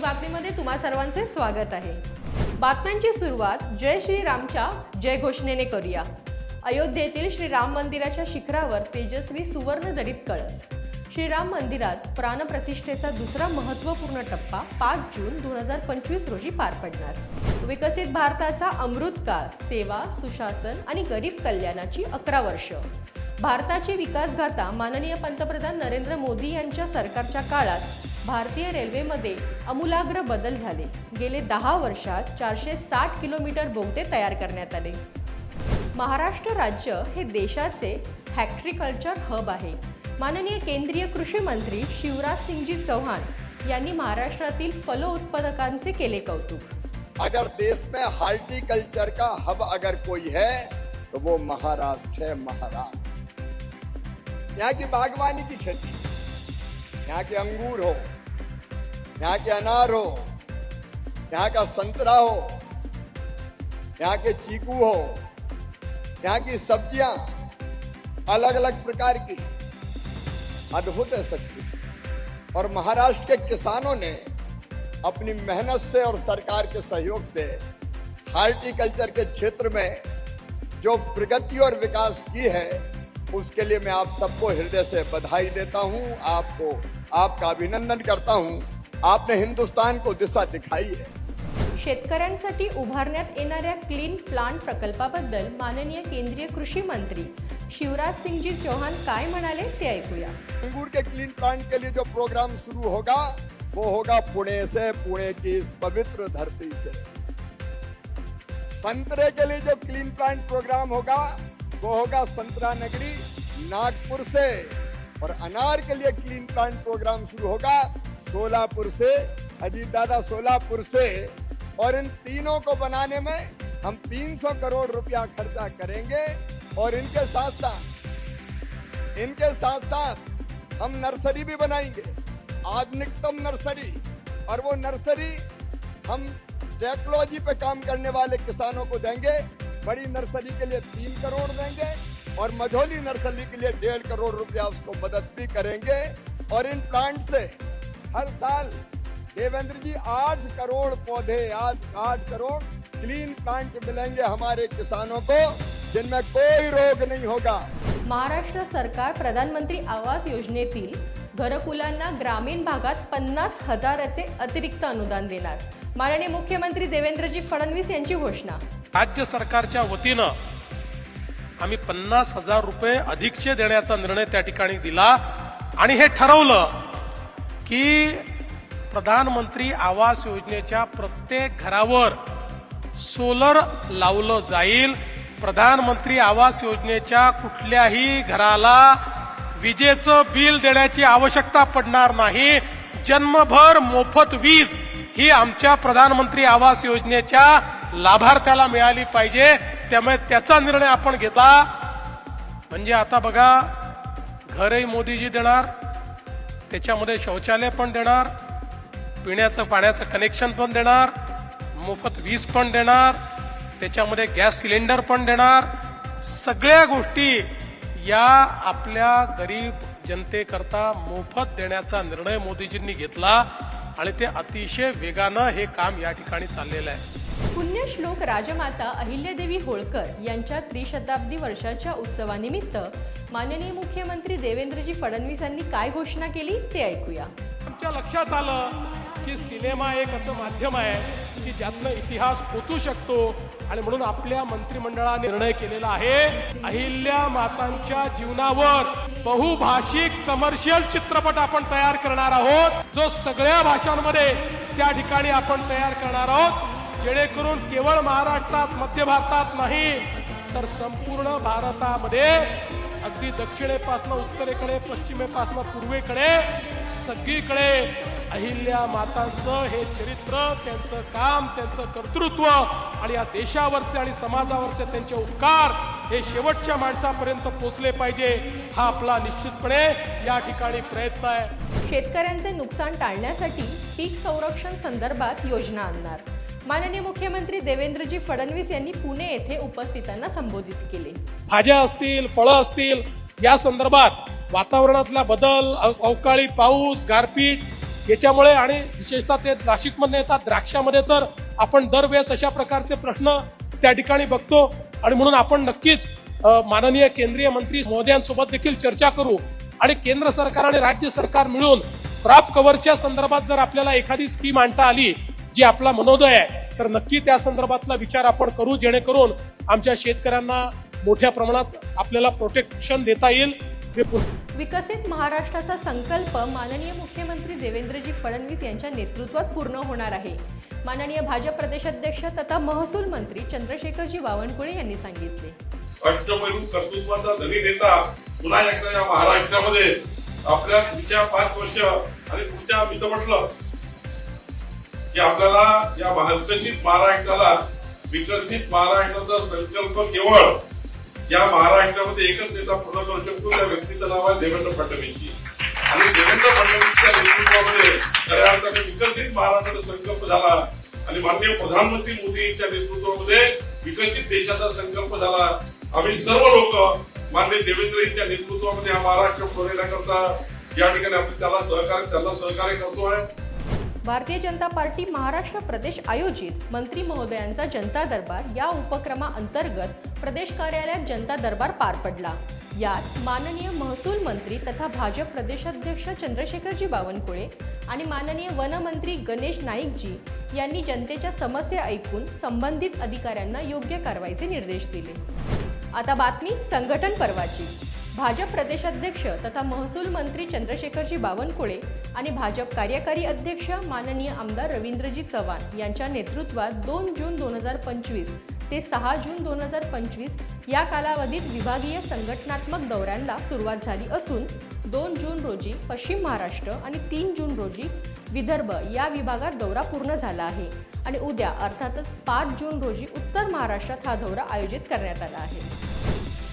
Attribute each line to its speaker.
Speaker 1: बातमीमध्ये तुम्हा सर्वांचे स्वागत आहे. बातम्यांची सुरुवात जय श्रीरामच्या जय घोषणेने करूया. अयोध्येतील श्रीराम मंदिराच्या शिखरावर तेजस्वी सुवर्ण जडित कळस. श्रीराम मंदिरात प्राणप्रतिष्ठेचा दुसरा महत्त्वपूर्ण टप्पा पाच जून दोन हजार पंचवीस रोजी पार पडणार. विकसित भारताचा अमृतकाळ सेवा सुशासन आणि गरीब कल्याणाची अकरा वर्ष. भारताची विकासगाथा माननीय पंतप्रधान नरेंद्र मोदी यांच्या सरकारच्या काळात भारतीय रेल्वेमध्ये आमूलाग्र बदल झाले. गेले दहा वर्षात चारशे साठ किलोमीटर बोगदे तयार करण्यात आले. महाराष्ट्र राज्य हे देशाचे फॅक्टरी कल्चर हब आहे. माननीय केंद्रीय कृषी मंत्री शिवराज सिंगजी चौहान यांनी महाराष्ट्रातील फलोत्पादकांचे केले कौतुक.
Speaker 2: अगर देश में हार्टिकल्चर का हब अगर कोई है तो वो महाराष्ट्र है महाराष्ट्र। यहाँ की बागवानी की खेती यहाँ के अंगूर हो यहाँ के अनार हो यहाँ का संतरा हो। यहाँ के चीकू हो। यहाँ की सब्ज़ियाँ अलग अलग प्रकार की। अद्भुत है सचमुच और महाराष्ट्र के किसानों ने अपनी मेहनत से और सरकार के सहयोग से हार्टिकल्चर के क्षेत्र में जो प्रगति और विकास की है, उसके लिए मैं आप सबको हृदय से बधाई देता हूँ। आपको आपका अभिनंदन करता हूँ। आपने हिंदुस्तान को दिशा दिखाई है।
Speaker 1: शेतकऱ्यांसाठी उभारण्यात येणाऱ्या क्लीन प्लांट प्रकल्पाबद्दल माननीय केंद्रीय कृषी मंत्री शिवराज सिंगजी चौहान काय म्हणाले ते ऐकूया.
Speaker 2: अंगूर के क्लीन प्लांट के लिए जो प्रोग्राम शुरू होगा वो होगा पुणे से पुणे की इस पवित्र धरती से। संतरे के लिए जो क्लीन प्लांट प्रोग्राम होगा वो होगा संतरा नगरी नागपुर से। और अनार के लिए क्लीन प्लांट प्रोग्राम शुरू होगा सोलापुर से, अजीत दादा सोलापुर से, और इन तीनों को बनाने में हम 300 करोड़ रुपया खर्चा करेंगे, और इनके साथ साथ, इनके साथ साथ हम नर्सरी भी बनाएँगे, आधुनिकतम नर्सरी, और वो नर्सरी हम टेक्नोलॉजी पे काम करने वाले किसानों को देंगे, बड़ी नर्सरी के लिए तीन करोड़ देंगे, और मझोली नर्सरी के लिए डेढ़ करोड़ रुपया उसको मदद भी करेंगे, और इन प्लांट से हर साल देवेंद्र जी आठ करोड़ पौधे आठ आठ करोड़ क्लीन प्लांट मिलेंगे हमारे किसानों को जिनमें कोई रोग नहीं होगा।
Speaker 1: महाराष्ट्र सरकार प्रधानमंत्री आवास योजनेतील घरकुलांना ग्रामीण भागात पन्नास हजाराचे अतिरिक्त अनुदान देणार. माननीय मुख्यमंत्री देवेंद्रजी फडणवीस यांची घोषणा.
Speaker 3: राज्य सरकारच्या वतीनं आम्ही पन्नास हजार रुपये अधिकचे देण्याचा निर्णय त्या ठिकाणी दिला आणि हे ठरवलं की प्रधानमंत्री आवास योजनेच्या प्रत्येक घरावर सोलर लावलं जाईल. प्रधानमंत्री आवास योजनेच्या कुठल्याही घराला विजेचं बिल देण्याची आवश्यकता पडणार नाही. जन्मभर मोफत वीज ही आमच्या प्रधानमंत्री आवास योजनेच्या लाभार्थ्याला मिळाली पाहिजे. त्यामुळे त्याचा निर्णय आपण घेता. म्हणजे आता बघा घरही मोदीजी देणार त्याच्यामध्ये शौचालय पण देणार पिण्याचं पाण्याचं कनेक्शन पण देणार मोफत वीज पण देणार त्याच्यामध्ये गॅस सिलेंडर पण देणार. सगळ्या गोष्टी या आपल्या गरीब जनतेकरता मोफत देण्याचा निर्णय मोदीजींनी घेतला आणि ते अतिशय वेगानं हे काम या ठिकाणी चाललेलं आहे.
Speaker 1: पुण्यश्लोक राजमाता अहिल्यादेवी होळकर यांच्या त्रिशताब्दी वर्षाच्या उत्सवानिमित्त माननीय मुख्यमंत्री देवेंद्रजी फडणवीस यांनी काय घोषणा केली ते ऐकूया.
Speaker 3: आमच्या लक्षात आलं की सिनेमा एक असं माध्यम आहे की ज्यातनं इतिहास पोचू शकतो आणि म्हणून आपल्या मंत्रिमंडळाने निर्णय केलेला आहे. अहिल्या मातांच्या जीवनावर बहुभाषिक कमर्शियल चित्रपट आपण तयार करणार आहोत. जो सगळ्या भाषांमध्ये त्या ठिकाणी आपण तयार करणार आहोत. जेणेकरून केवळ महाराष्ट्रात मध्य भारतात नाही तर संपूर्ण भारतामध्ये अगदी दक्षिणेपासनं उत्तरेकडे पश्चिमेपासनं पूर्वेकडे सगळीकडे अहिल्या मातांचं हे चरित्र त्यांचं काम त्यांचं कर्तृत्व आणि या देशावरचे आणि समाजावरचे त्यांचे उपकार हे शेवटच्या माणसापर्यंत पोचले पाहिजे हा आपला निश्चितपणे या ठिकाणी प्रयत्न आहे.
Speaker 1: शेतकऱ्यांचे नुकसान टाळण्यासाठी पीक संरक्षण संदर्भात योजना आणणार. माननीय मुख्यमंत्री देवेंद्रजी फडणवीस यांनी पुणे येथे उपस्थितांना संबोधित केले.
Speaker 3: भाज्या असतील फळं असतील या संदर्भात वातावरणातला बदल अव- अवकाळी पाऊस गारपीट याच्यामुळे आणि विशेषतः ते नाशिकमध्ये येतात द्राक्षामध्ये तर आपण दरवेळेस अशा प्रकारचे प्रश्न त्या ठिकाणी बघतो. आणि म्हणून आपण नक्कीच माननीय केंद्रीय मंत्री महोदयांसोबत देखील चर्चा करू आणि केंद्र सरकार आणि राज्य सरकार मिळून क्रॉप कव्हरच्या संदर्भात जर आपल्याला एखादी स्कीम आणता आली जी आपला मनोदय आहे तर नक्की त्या संदर्भातला विचार आपण करू जेणेकरून आमच्या शेतकऱ्यांना मोठ्या प्रमाणात आपल्याला प्रोटेक्शन देता येईल. हे
Speaker 1: विकसित महाराष्ट्राचा संकल्प माननीय मुख्यमंत्री देवेंद्रजी फडणवीस यांच्या नेतृत्वात पूर्ण होणार आहे. माननीय भाजप प्रदेशाध्यक्ष तथा महसूल मंत्री चंद्रशेखरजी बावनकुळे यांनी सांगितले.
Speaker 4: अष्टपैलू कर्तृत्वाचा धनी नेता पुन्हा एकदा या महाराष्ट्रामध्ये आपल्या पुढच्या पाच वर्ष आणि पुढच्या मी तर म्हटलं की आपल्याला या महा- महाराष्ट्राला विकसित महाराष्ट्राचा संकल्प केवळ या महाराष्ट्रामध्ये एकच नेता पूर्ण करू शकतो त्या व्यक्तीचं नाव आहे देवेंद्र फडणवीसजी आणि देवेंद्र फडणवीसच्या नेतृत्वामध्ये खऱ्या अर्थाने विकसित महाराष्ट्राचा संकल्प झाला. आणि माननीय प्रधानमंत्री मोदींच्या नेतृत्वामध्ये विकसित देशाचा संकल्प झाला. आम्ही सर्व लोक माननीय देवेंद्रजींच्या नेतृत्वामध्ये हा महाराष्ट्र पुरवण्याकरता या ठिकाणी आपण त्याला सहकार्य त्यांना सहकार्य करतोय.
Speaker 1: भारतीय जनता पार्टी महाराष्ट्र प्रदेश आयोजित मंत्री महोदयांचा जनता दरबार या उपक्रमाअंतर्गत प्रदेश कार्यालयात जनता दरबार पार पडला. यात माननीय महसूल मंत्री तथा भाजप प्रदेशाध्यक्ष चंद्रशेखरजी बावनकुळे आणि माननीय वनमंत्री गणेश नाईकजी यांनी जनतेच्या समस्या ऐकून संबंधित अधिकाऱ्यांना योग्य कारवाईचे निर्देश दिले. आता बातमी संघटन पर्वाची. भाजप प्रदेशाध्यक्ष तथा महसूल मंत्री चंद्रशेखरजी बावनकुळे आणि भाजप कार्यकारी अध्यक्ष माननीय आमदार रवींद्रजी चव्हाण यांच्या नेतृत्वात दोन जून दोन हजार पंचवीस ते सहा जून दोन हजार पंचवीस या कालावधीत विभागीय संघटनात्मक दौऱ्यांना सुरुवात झाली असून दोन जून रोजी पश्चिम महाराष्ट्र आणि तीन जून रोजी विदर्भ या विभागात दौरा पूर्ण झाला आहे आणि उद्या अर्थातच पाच जून रोजी उत्तर महाराष्ट्रात हा दौरा आयोजित करण्यात आला आहे.